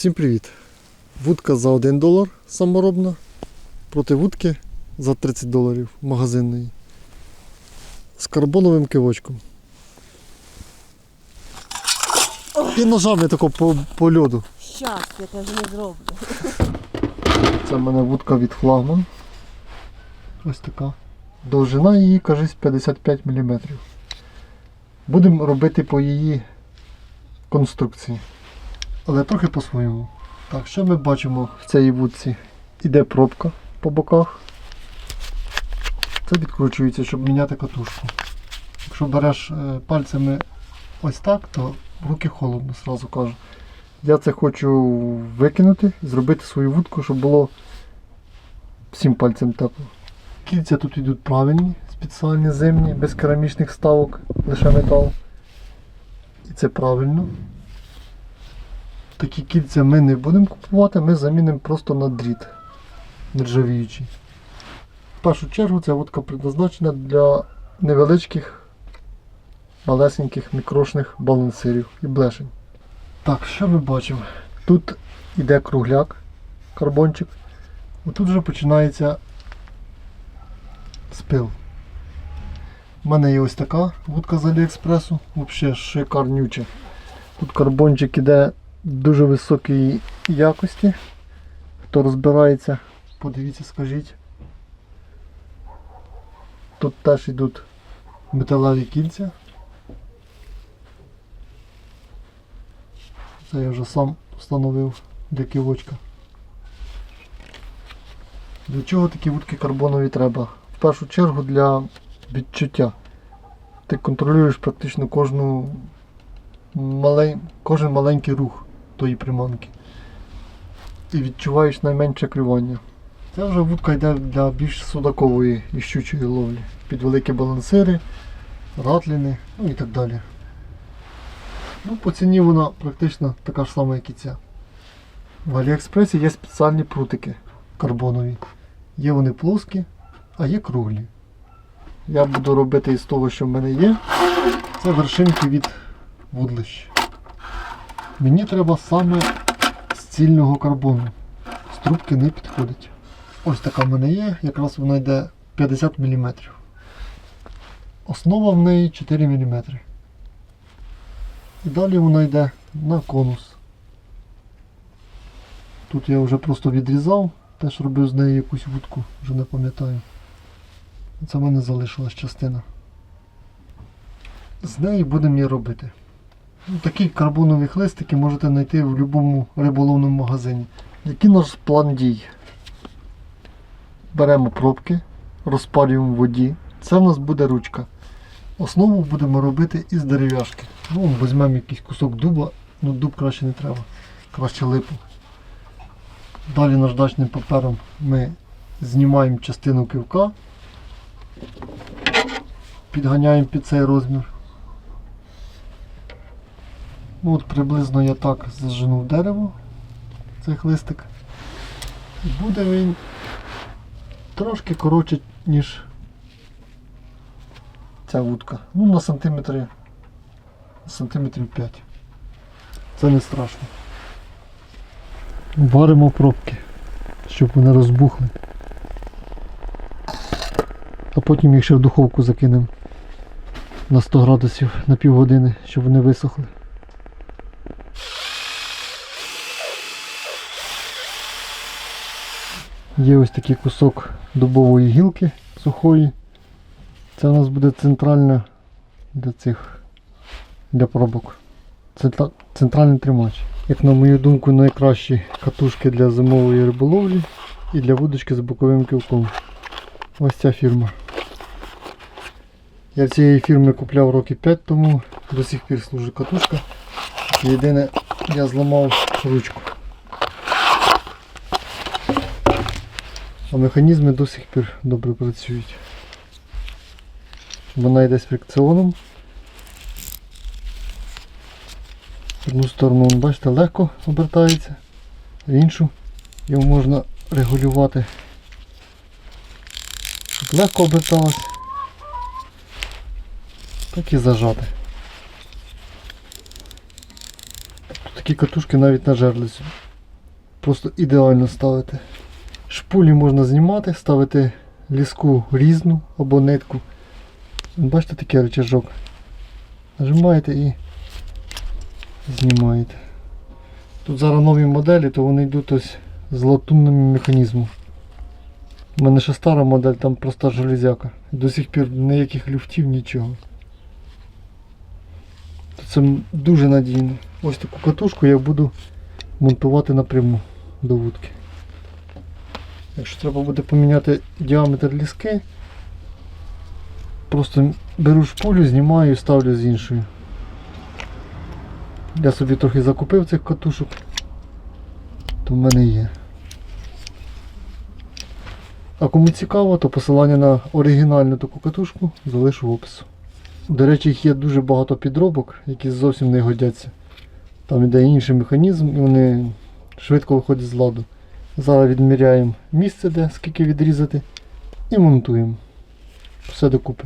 Всім привіт! Вудка за 1 долар саморобна проти вудки за 30 доларів магазинної з карбоновим кивочком. І ножами тако по, по льоду. Щас, я теж не зроблю. Це в мене вудка від флагман. Ось така. Довжина її, кажись, 55 мм. Будемо робити по її конструкції. Але трохи по-своєму. Так, що ми бачимо в цій вудці? Іде пробка по боках. Це відкручується, щоб міняти катушку. Якщо береш е, пальцями ось так, то руки холодно, сразу кажу. Я це хочу викинути, зробити свою вудку, щоб було всім пальцем тепло. Кільця тут йдуть правильні, спеціальні зимні, без керамічних вставок, лише метал. І це правильно. Такі кільця ми не будемо купувати, ми замінимо просто на дріт нержавіючий. В першу чергу ця вудка предназначена для невеличких, малесеньких мікрошних балансирів і блешень. Так, що ми бачимо? Тут йде кругляк, карбончик. Отут вже починається спил. У мене є ось така вудка з Аліекспресу, взагалі шикарнюча. Тут карбончик іде дуже високої якості. Хто розбирається, подивіться, скажіть. Тут теж йдуть металеві кільця. Це я вже сам встановив для ківочка. Для чого такі вудки карбонові треба? В першу чергу для відчуття. Ти контролюєш практично кожну малень... кожен маленький рух тої приманки. І відчуваєш найменше клювання. Це вже вудка йде для більш судакової і щучої ловлі. Під великі балансири, ратліни, ну і так далі. Ну, по ціні вона практично така ж сама, як і ця. В Аліекспресі є спеціальні прутики карбонові. Є вони плоскі, а є круглі. Я буду робити із того, що в мене є. Це вершинки від вудлищ. Мені треба саме з цільного карбону. З трубки не підходить. Ось така в мене є, якраз вона йде 50 мм. Основа в неї 4 мм. І далі вона йде на конус. Тут я вже просто відрізав, теж робив з неї якусь вудку, вже не пам'ятаю. Це в мене залишилась частина. З неї будемо її робити. Ну, Такі карбонові хлистики можете знайти в будь-якому риболовному магазині. Який наш план дій? Беремо пробки, розпалюємо в воді. Це в нас буде ручка. Основу будемо робити із дерев'яшки. Ну, візьмемо якийсь кусок дуба, ну дуб краще не треба, краще липу. Далі наждачним папером ми знімаємо частину кивка, підганяємо під цей розмір. Ну, от приблизно я так зажену дерево цей хлистик. Буде він трошки коротше, ніж ця вудка. Ну на сантиметри сантиметрів 5. Це не страшно. Варимо пробки, щоб вони розбухли. А потім їх ще в духовку закинемо на 100 градусів на півгодини, щоб вони висохли. Є ось такий кусок дубової гілки сухої. Це у нас буде центральна для цих для пробок. Це та- центральний тримач. Як на мою думку, найкращі катушки для зимової риболовлі і для вудочки з боковим кілком. Ось ця фірма. Я цієї фірми купляв роки 5 тому, до сих пір служить катушка. Єдине, я зламав ручку. А механізми до сих пір добре працюють. Вона йде з фрикціоном. В одну сторону, бачите, легко обертається, в іншу його можна регулювати. Щоб легко оберталось, так і зажати. Тут такі катушки навіть на жерлицю просто ідеально ставити. Шпулі можна знімати, ставити ліску різну або нитку. Бачите такий рычажок. Нажимаєте і знімаєте. Тут зараз нові моделі, то вони йдуть ось з латунним механізмом. У мене ще стара модель, там проста железяка. До сих пір ніяких люфтів, нічого. Це дуже надійно. Ось таку катушку я буду монтувати напряму до вудки. Якщо треба буде поміняти діаметр ліски, просто беру шпулю, знімаю і ставлю з іншою. Я собі трохи закупив цих катушок, то в мене є. А кому цікаво, то посилання на оригінальну таку катушку залишу в опису. До речі, їх є дуже багато підробок, які зовсім не годяться. Там іде інший механізм і вони швидко виходять з ладу. Зараз відміряємо місце, де скільки відрізати, і монтуємо. Все докупи.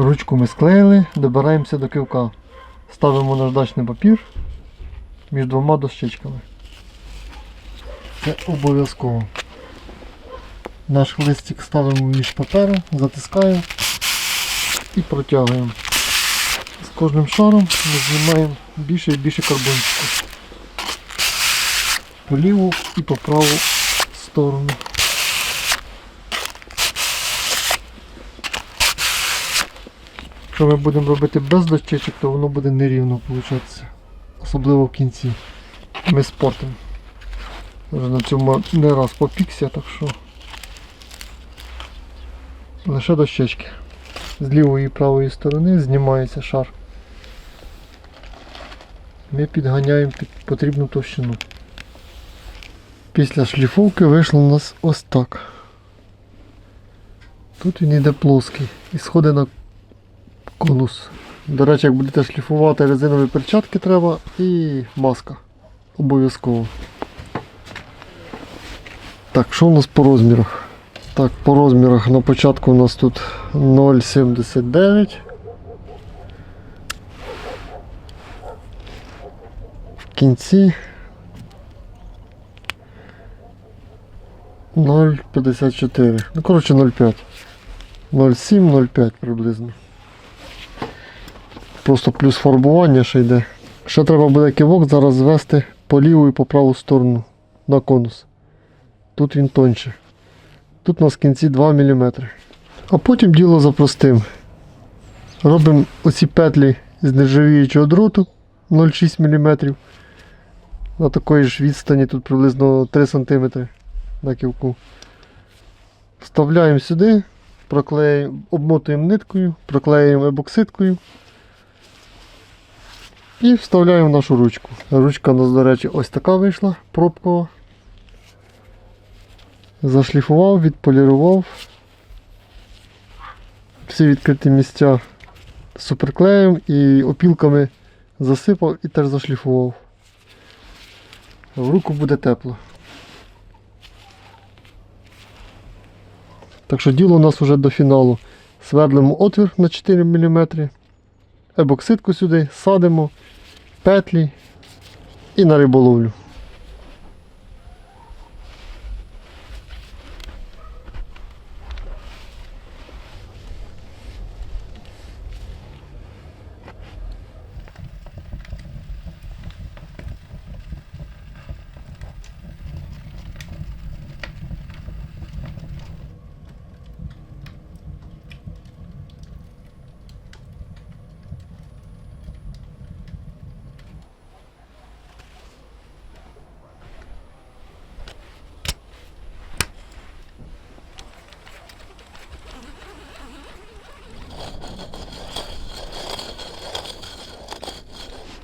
Ручку ми склеїли, добираємося до кивка. Ставимо наждачний папір між двома дощечками. Це обов'язково. Наш листик ставимо між паперу, затискаємо і протягуємо. З кожним шаром ми знімаємо більше і більше карбончику. По ліву і по праву сторону. Якщо ми будемо робити без дощечок, то воно буде нерівно виходить. Особливо в кінці. Ми спортимо. Вже на цьому не раз попікся, так що лише дощечки. З лівої і правої сторони знімається шар. Ми підганяємо під потрібну товщину. Після шліфовки вийшло у нас ось так. Тут він йде плоский і сходить на конус. До речі, як будете шліфувати резинові перчатки треба і маска. Обов'язково. Так, що у нас по розмірах? Так, по розмірах на початку у нас тут 0,79. В кінці 0,54. Ну, коротше, 0,5. 0,7, 0,5 приблизно. Просто плюс фарбування ще йде. Ще треба буде кивок зараз звести по ліву і по праву сторону на конус. Тут він тонче. Тут у нас в кінці 2 мм. А потім діло за простим. Робимо оці петлі з нержавіючого дроту 0,6 мм. На такої ж відстані тут приблизно 3 см на ківку. Вставляємо сюди, проклеїмо, обмотуємо ниткою, проклеюємо ебокситкою. І вставляємо нашу ручку. Ручка у нас, до речі, ось така вийшла, пробкова. Зашліфував, відполірував. Всі відкриті місця суперклеєм і опілками засипав і теж зашліфував. В руку буде тепло. Так що діло у нас вже до фіналу. Свердлимо отвір на 4 мм, ебоксидку сюди, садимо, петлі і на риболовлю.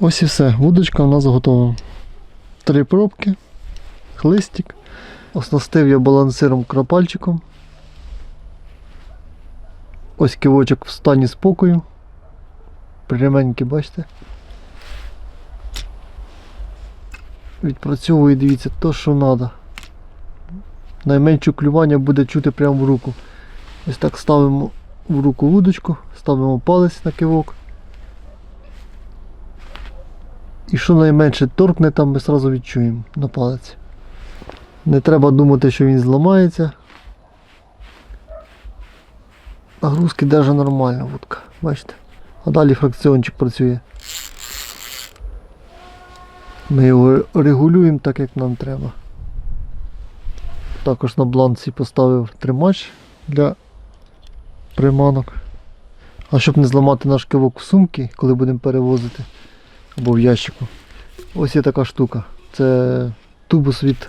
Ось і все. Вудочка у нас готова. Три пробки, хлистик. Оснастив я балансиром крапальчиком. Ось кивочок в стані спокою. Пряменький, бачите? Відпрацьовує, дивіться, то, що треба. Найменше клювання буде чути прямо в руку. Ось так ставимо в руку вудочку, ставимо палець на кивок. І що найменше торкне, там ми одразу відчуємо на палець. Не треба думати, що він зламається. Нагрузки держа нормально вудка, бачите? А далі фракціончик працює. Ми його регулюємо так, як нам треба. Також на бланці поставив тримач для приманок. А щоб не зламати наш кивок в сумки, коли будемо перевозити, або в ящику. Ось є така штука. Це тубус від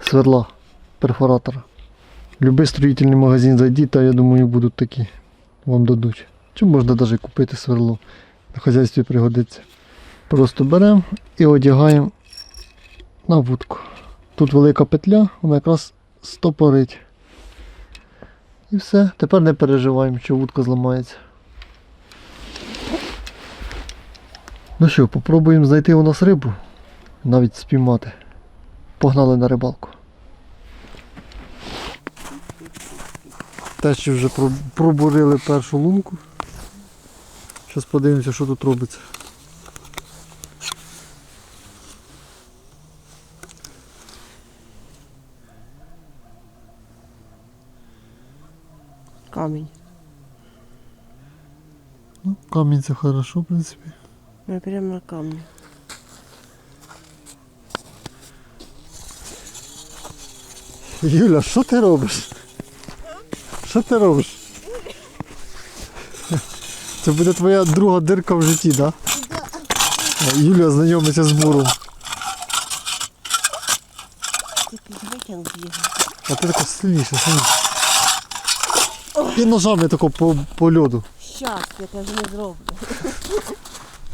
сверла, перфоратора. Любий строїтельний магазин зайдіть, та я думаю, будуть такі. Вам дадуть. Чи можна навіть купити сверло. На хазяйстві пригодиться. Просто беремо і одягаємо на вудку. Тут велика петля, вона якраз стопорить. І все. Тепер не переживаємо, що вудка зламається. Ну що, попробуємо знайти у нас рибу, навіть спіймати. Погнали на рибалку. Те, що вже пробурили першу лунку. Зараз подивимося, що тут робиться. Камінь. Ну, камінь це хорошо, в принципі. Ми прямо на камні. Юля, що ти робиш? Що ти робиш? Це буде твоя друга дирка в житті, так? Да? Юля знайомиться з буром. А ти тако сильніше, сильніше. І ножами тако по, по льоду. Щас, я кажу, не зроблю.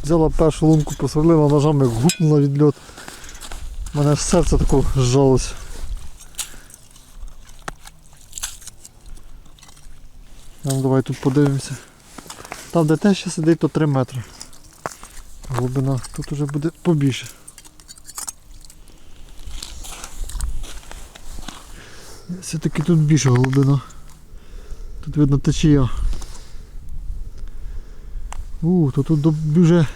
Взяла першу лунку, посверлила ножами, гупнула від льот. У мене аж серце тако зжалось. Ну, давай тут подивимося. Там, де те ще сидить, то 3 метри. Глибина. Тут уже буде побільше. Все-таки тут більша глибина. Тут видно течія. У, то тут вже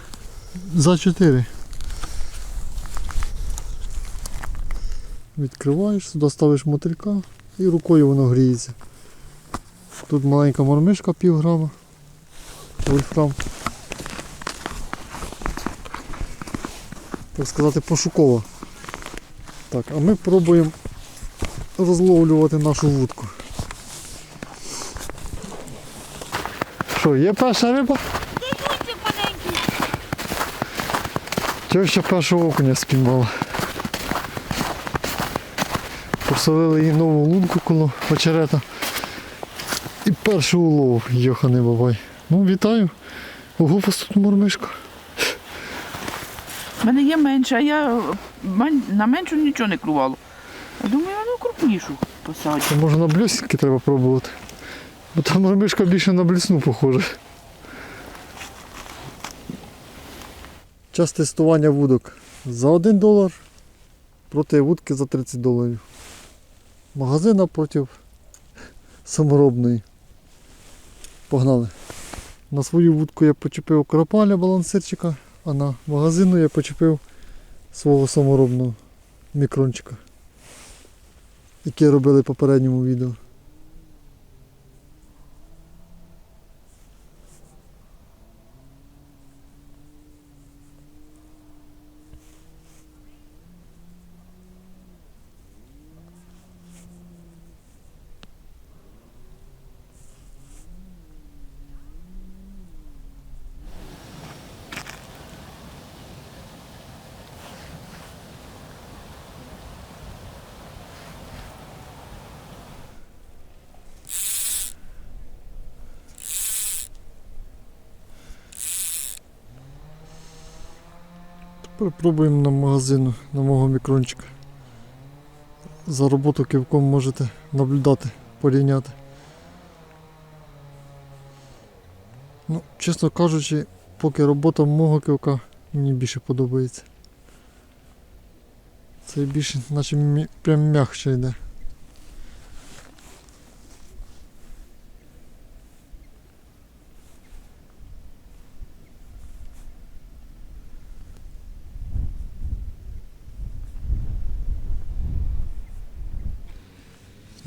за 4. Відкриваєш, сюди ставиш мотилька і рукою воно гріється. Тут маленька мормишка пів грама. Вольфрам. Так сказати, пошукова. Так, а ми пробуємо розловлювати нашу вудку. Що, є перша риба? Чого ще першого окуня спіймала? Посолили їй нову лунку коло очерета. І перший улов, йоханий бабай. Ну, вітаю. Ого, у вас тут мормишка. У мене є менше, а я на меншу нічого не клювало. Я думаю, ну крупнішу посаджу. Може на блюсінки треба пробувати. Бо там мормишка більше на блісну похожа. Час тестування вудок за 1 долар проти вудки за 30 доларів. Магазина проти саморобної. Погнали. На свою вудку я почепив крапаля балансирчика, а на магазину я почепив свого саморобного мікрончика, який робили в попередньому відео. Попробуємо на магазину, на мого мікрончика. За роботу кивком можете наблюдати, порівняти. Ну, чесно кажучи, поки робота мого кивка мені більше подобається. Це більше, наче прям м'якше йде.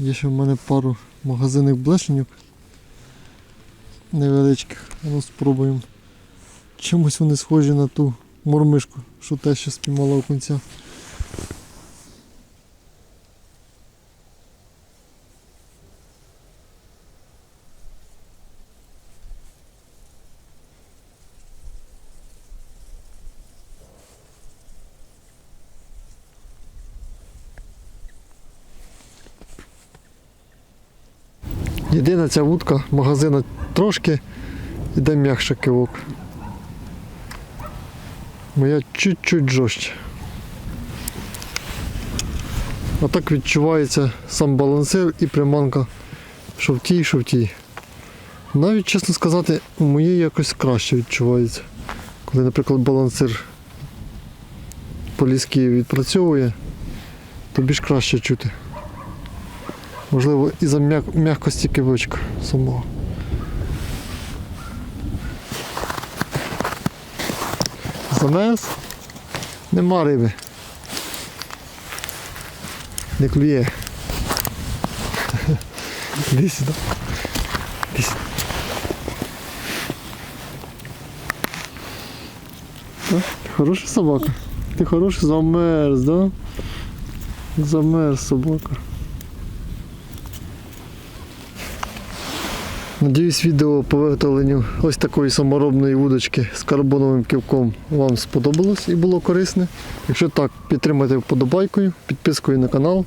Є ще в мене пару магазинних блешеньок невеличких. Ну спробуємо. Чимось вони схожі на ту мормишку, що те ще спіймала у кінця. Єдина ця вудка магазина трошки йде м'якше кивок. Моя чуть-чуть жорстче. А так відчувається сам балансир і приманка що в тій, що в тій. Навіть, чесно сказати, у моєї якось краще відчувається. Коли, наприклад, балансир по-ліськи відпрацьовує, то більш краще чути. Можливо, і за м'якості кивочка самого. Замес. Нема риби. Не клює. Іди сюди. Ти Хороша собака. Ти хороший замерз, да? Замерз собака. Надіюсь, відео по виготовленню ось такої саморобної вудочки з карбоновим ківком вам сподобалось і було корисне. Якщо так, підтримайте вподобайкою, підпискою на канал.